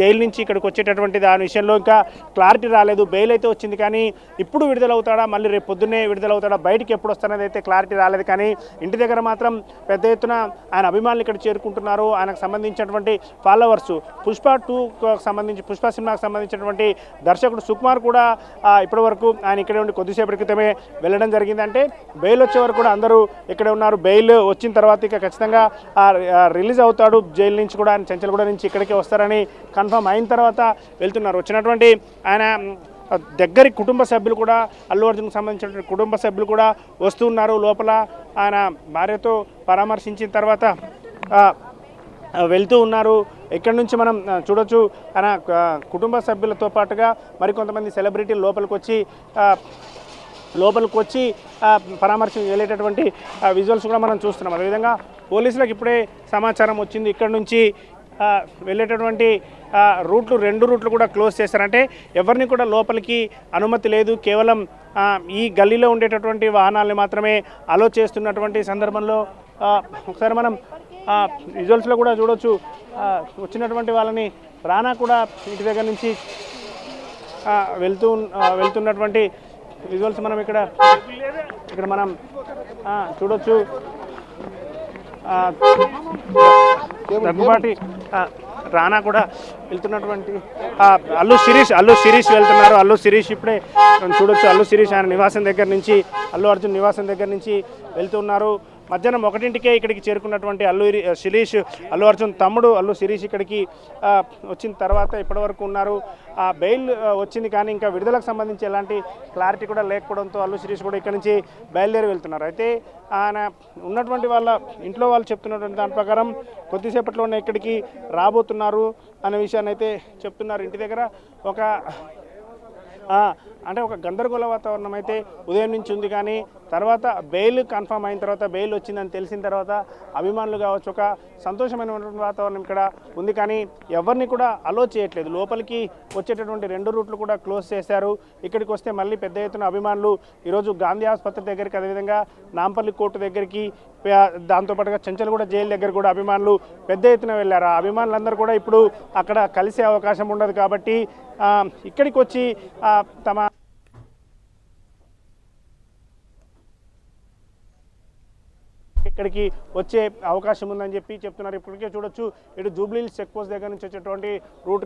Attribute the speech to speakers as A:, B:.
A: Jail నుంచి ఇక్కడికి వచ్చేటటువంటి దాని విషయంలో ఇంకా క్లారిటీ రాలేదు. బెయిల్ అయితే వచ్చింది కానీ ఇప్పుడు విడుదలవుతాడా? మళ్ళీ రేపు పొద్దున్నే విడుదలవుతాడా? బయటికి ఎప్పుడు వస్తానది అయితే క్లారిటీ రాలేదు. కానీ ఇంటి దగ్గర మాత్రం పెద్ద ఎత్తున ఆయన అభిమానులు ఇక్కడ చేరుకుంటున్నారు. ఆయనకు సంబంధించినటువంటి ఫాలోవర్స్ పుష్ప టూ సంబంధించి పుష్ప సినిమాకి సంబంధించినటువంటి దర్శకుడు సుకుమార్ కూడా ఇప్పటి వరకు ఆయన ఇక్కడే ఉండి కొద్దిసేపటి క్రితమే వెళ్ళడం జరిగింది. అంటే బెయిల్ వచ్చే వరకు కూడా అందరూ ఇక్కడే ఉన్నారు. బెయిల్ వచ్చిన తర్వాత ఇక ఖచ్చితంగా రిలీజ్ అవుతాడు. జైలు నుంచి కూడా ఆయన కూడా నుంచి ఇక్కడికే వస్తారని కన్ఫర్మ్ అయిన తర్వాత వెళ్తున్నారు. వచ్చినటువంటి ఆయన దగ్గరి కుటుంబ సభ్యులు కూడా అల్లు అర్జున్కి సంబంధించినటువంటి కుటుంబ సభ్యులు కూడా వస్తున్నారు. లోపల ఆయన భార్యతో పరామర్శించిన తర్వాత వెళ్తూ ఉన్నారు. ఇక్కడ నుంచి మనం చూడొచ్చు. ఆయన కుటుంబ సభ్యులతో పాటుగా మరికొంతమంది సెలబ్రిటీలు లోపలికి వచ్చి లోపలికి వచ్చి పరామర్శం వెళ్ళేటటువంటి విజువల్స్ కూడా మనం చూస్తున్నాం. అదేవిధంగా పోలీసులకు ఇప్పుడే సమాచారం వచ్చింది. ఇక్కడ నుంచి వెళ్ళేటటువంటి రూట్లు రెండు రూట్లు కూడా క్లోజ్ చేశారంటే ఎవరిని కూడా లోపలికి అనుమతి లేదు. కేవలం ఈ గల్లీలో ఉండేటటువంటి వాహనాలని మాత్రమే అలో చేస్తున్నటువంటి సందర్భంలో ఒకసారి మనం విజువల్స్లో కూడా చూడవచ్చు వచ్చినటువంటి వాళ్ళని రానా కూడా ఇంటి దగ్గర నుంచి వెళ్తూ వెళ్తున్నటువంటి విజువల్స్ మనం ఇక్కడ ఇక్కడ మనం చూడొచ్చు. దగ్గుబాటి రానా కూడా వెళ్తున్నటువంటి అల్లు శిరీష్ అల్లు శిరీష్ వెళ్తున్నారు. అల్లు శిరీష్ ఇప్పుడే మనం చూడొచ్చు. అల్లు శిరీష్ ఆయన నివాసం దగ్గర నుంచి అల్లు అర్జున్ నివాసం దగ్గర నుంచి వెళ్తున్నారు. మధ్యాహ్నం ఒకటింటికే ఇక్కడికి చేరుకున్నటువంటి అల్లు శిరీష్ అల్లు అర్జున్ తమ్ముడు అల్లు శిరీష్ ఇక్కడికి వచ్చిన తర్వాత ఇప్పటివరకు ఉన్నారు. ఆ బెయిల్ వచ్చింది కానీ ఇంకా విడుదలకు సంబంధించి ఎలాంటి క్లారిటీ కూడా లేకపోవడంతో అల్లు శిరీష్ కూడా ఇక్కడి నుంచి బయలుదేరి వెళ్తున్నారు. అయితే ఆయన ఉన్నటువంటి వాళ్ళ ఇంట్లో వాళ్ళు చెప్తున్నటువంటి దాని ప్రకారం కొద్దిసేపట్లోనే ఇక్కడికి రాబోతున్నారు అనే విషయాన్ని అయితే చెప్తున్నారు. ఇంటి దగ్గర ఒక అంటే ఒక గందరగోళ వాతావరణం అయితే ఉదయం నుంచి ఉంది కానీ తర్వాత బెయిల్ కన్ఫర్మ్ అయిన తర్వాత బెయిల్ వచ్చిందని తెలిసిన తర్వాత అభిమానులు కావచ్చు ఒక సంతోషమైన వాతావరణం ఇక్కడ ఉంది కానీ ఎవరిని కూడా అలో చేయట్లేదు. లోపలికి వచ్చేటటువంటి రెండు రూట్లు కూడా క్లోజ్ చేశారు. ఇక్కడికి వస్తే మళ్ళీ పెద్ద ఎత్తున అభిమానులు ఈరోజు గాంధీ ఆసుపత్రి దగ్గరికి అదేవిధంగా నాంపల్లి కోర్టు దగ్గరికి దాంతోపాటుగా చెంచలగూడ జైలు దగ్గర కూడా అభిమానులు పెద్ద ఎత్తున వెళ్ళారు. ఆ అభిమానులందరూ కూడా ఇప్పుడు అక్కడ కలిసే అవకాశం ఉండదు కాబట్టి ఇక్కడికి వచ్చి ఆ, తమ ఇక్కడికి వచ్చే అవకాశం ఉందని చెప్పి చెప్తున్నారు. ఇప్పటికే చూడొచ్చు. ఇటు జూబ్లీ చెక్ పోస్ట్ దగ్గర నుంచి వచ్చేటువంటి రూట్